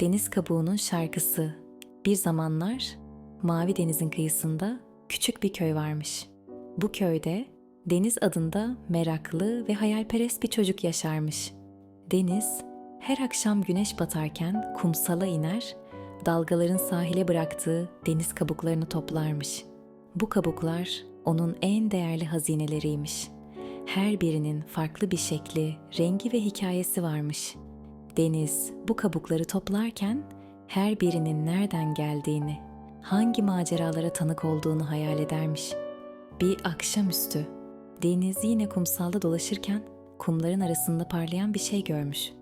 Deniz kabuğunun şarkısı. Bir zamanlar mavi denizin kıyısında küçük bir köy varmış. Bu köyde Deniz adında meraklı ve hayalperest bir çocuk yaşarmış. Deniz her akşam güneş batarken kumsala iner, dalgaların sahile bıraktığı deniz kabuklarını toplarmış. Bu kabuklar onun en değerli hazineleriymiş. Her birinin farklı bir şekli, rengi ve hikayesi varmış. Deniz bu kabukları toplarken her birinin nereden geldiğini, hangi maceralara tanık olduğunu hayal edermiş. Bir akşamüstü Deniz yine kumsalda dolaşırken kumların arasında parlayan bir şey görmüş.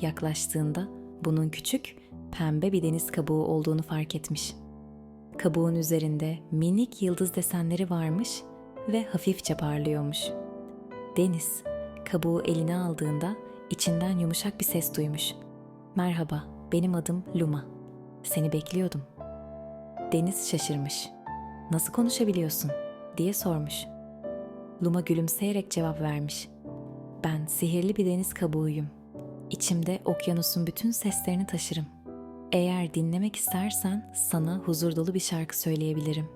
Yaklaştığında bunun küçük, pembe bir deniz kabuğu olduğunu fark etmiş. Kabuğun üzerinde minik yıldız desenleri varmış ve hafifçe parlıyormuş. Deniz kabuğu eline aldığında içinden yumuşak bir ses duymuş. Merhaba, benim adım Luma. Seni bekliyordum. Deniz şaşırmış. Nasıl konuşabiliyorsun? diye sormuş. Luma gülümseyerek cevap vermiş. Ben sihirli bir deniz kabuğuyum. İçimde okyanusun bütün seslerini taşırım. Eğer dinlemek istersen sana huzur dolu bir şarkı söyleyebilirim.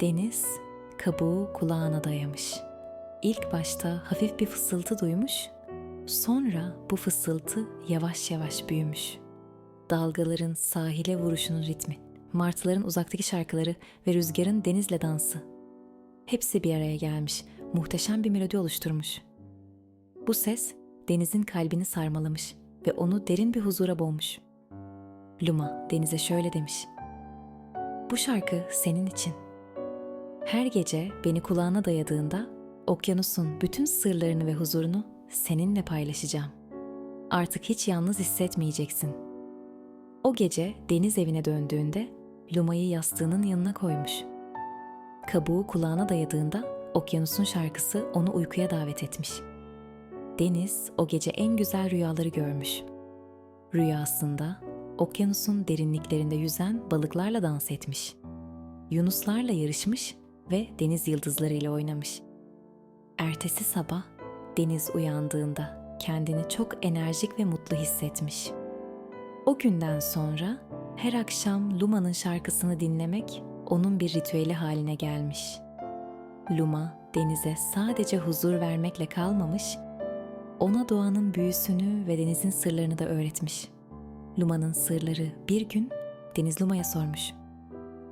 Deniz kabuğu kulağına dayamış. İlk başta hafif bir fısıltı duymuş, sonra bu fısıltı yavaş yavaş büyümüş. Dalgaların sahile vuruşunun ritmi, martıların uzaktaki şarkıları ve rüzgarın denizle dansı. Hepsi bir araya gelmiş, muhteşem bir melodi oluşturmuş. Bu ses denizin kalbini sarmalamış ve onu derin bir huzura boğmuş. Luma denize şöyle demiş. Bu şarkı senin için. Her gece beni kulağına dayadığında okyanusun bütün sırlarını ve huzurunu seninle paylaşacağım. Artık hiç yalnız hissetmeyeceksin. O gece deniz evine döndüğünde Luma'yı yastığının yanına koymuş. Kabuğu kulağına dayadığında okyanusun şarkısı onu uykuya davet etmiş. Deniz o gece en güzel rüyaları görmüş. Rüyasında okyanusun derinliklerinde yüzen balıklarla dans etmiş. Yunuslarla yarışmış ve deniz yıldızlarıyla oynamış. Ertesi sabah Deniz uyandığında kendini çok enerjik ve mutlu hissetmiş. O günden sonra her akşam Luma'nın şarkısını dinlemek onun bir ritüeli haline gelmiş. Luma denize sadece huzur vermekle kalmamış, ona doğanın büyüsünü ve denizin sırlarını da öğretmiş. Luma'nın sırları bir gün Deniz Luma'ya sormuş.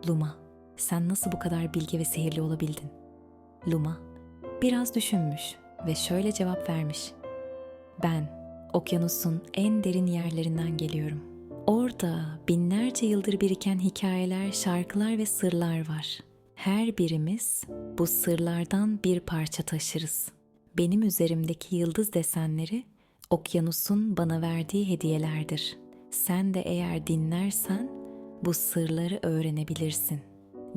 Luma, sen nasıl bu kadar bilge ve sihirli olabildin? Luma biraz düşünmüş ve şöyle cevap vermiş. Ben okyanusun en derin yerlerinden geliyorum. Orada binlerce yıldır biriken hikayeler, şarkılar ve sırlar var. Her birimiz bu sırlardan bir parça taşırız. Benim üzerimdeki yıldız desenleri okyanusun bana verdiği hediyelerdir. Sen de eğer dinlersen bu sırları öğrenebilirsin.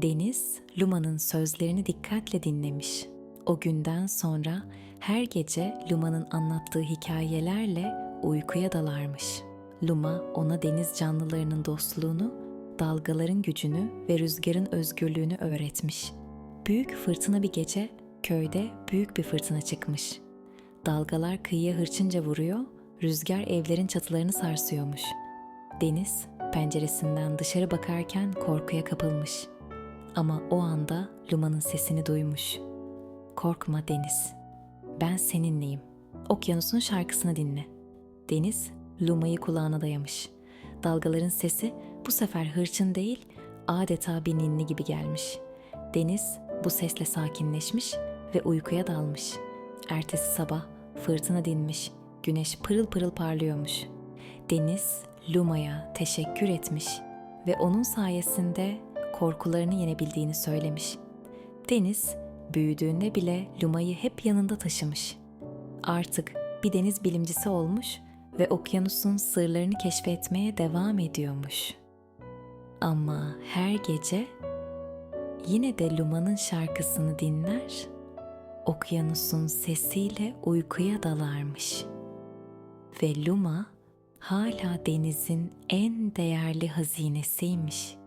Deniz, Luma'nın sözlerini dikkatle dinlemiş. O günden sonra her gece Luma'nın anlattığı hikayelerle uykuya dalarmış. Luma ona deniz canlılarının dostluğunu, dalgaların gücünü ve rüzgarın özgürlüğünü öğretmiş. Büyük fırtına bir gece köyde büyük bir fırtına çıkmış. Dalgalar kıyıya hırçınca vuruyor, rüzgar evlerin çatılarını sarsıyormuş. Deniz penceresinden dışarı bakarken korkuya kapılmış. Ama o anda Luma'nın sesini duymuş. Korkma Deniz. Ben seninleyim. Okyanusun şarkısını dinle. Deniz Luma'yı kulağına dayamış. Dalgaların sesi bu sefer hırçın değil, adeta bir ninni gibi gelmiş. Deniz bu sesle sakinleşmiş ve uykuya dalmış. Ertesi sabah fırtına dinmiş, güneş pırıl pırıl parlıyormuş. Deniz Luma'ya teşekkür etmiş ve onun sayesinde korkularını yenebildiğini söylemiş. Deniz büyüdüğünde bile Luma'yı hep yanında taşımış. Artık bir deniz bilimcisi olmuş ve okyanusun sırlarını keşfetmeye devam ediyormuş. Ama her gece yine de Luma'nın şarkısını dinler, okyanusun sesiyle uykuya dalarmış. Ve Luma hala denizin en değerli hazinesiymiş.